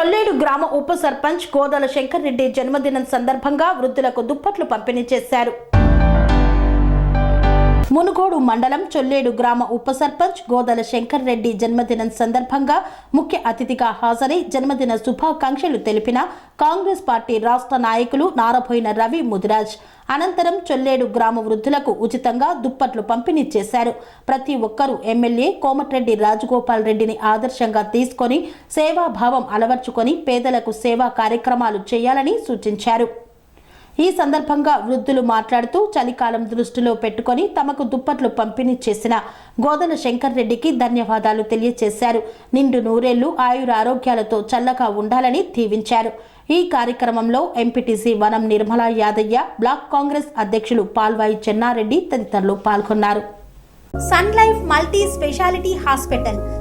చొల్లేడు గ్రామ ఉప సర్పంచ్ గోదల శంకర్ రెడ్డి జన్మదినం సందర్భంగా వృద్ధులకు దుప్పట్లు పంపిణీ చేశారు. మునుగోడు మండలం చొల్లేడు గ్రామ ఉప సర్పంచ్ గోదల శంకర్ రెడ్డి జన్మదినం సందర్భంగా ముఖ్య అతిథిగా హాజరై జన్మదిన శుభాకాంక్షలు తెలిపిన కాంగ్రెస్ పార్టీ రాష్ట్ర నాయకులు నారబోయిన రవి ముదిరాజ్. అనంతరం చొల్లేడు గ్రామ వృద్ధులకు ఉచితంగా దుప్పట్లు పంపిణీ చేశారు. ప్రతి ఒక్కరూ ఎమ్మెల్యే కోమటిరెడ్డి రాజగోపాల్ రెడ్డిని ఆదర్శంగా తీసుకొని సేవాభావం అలవర్చుకొని పేదలకు సేవా కార్యక్రమాలు చేయాలని సూచించారు. ఈ సందర్భంగా వృద్ధులు మాట్లాడుతూ చలికాలం దృష్టిలో పెట్టుకొని తమకు దుప్పట్లు పంపిణీ చేసిన గోదల శంకర్ రెడ్డికి ధన్యవాదాలు తెలియజేశారు నిండు నూరేళ్ళు ఆయుర ఆరోగ్యాలతో చల్లగా ఉండాలని దీవించారు. ఈ కార్యక్రమంలో ఎంపీటీసీ వనం నిర్మలా యాదయ్య బ్లాక్ కాంగ్రెస్ అధ్యక్షులు పాల్వాయి చెన్నారెడ్డి తదితరులు పాల్గొన్నారు. Sun Life multi speciality hospital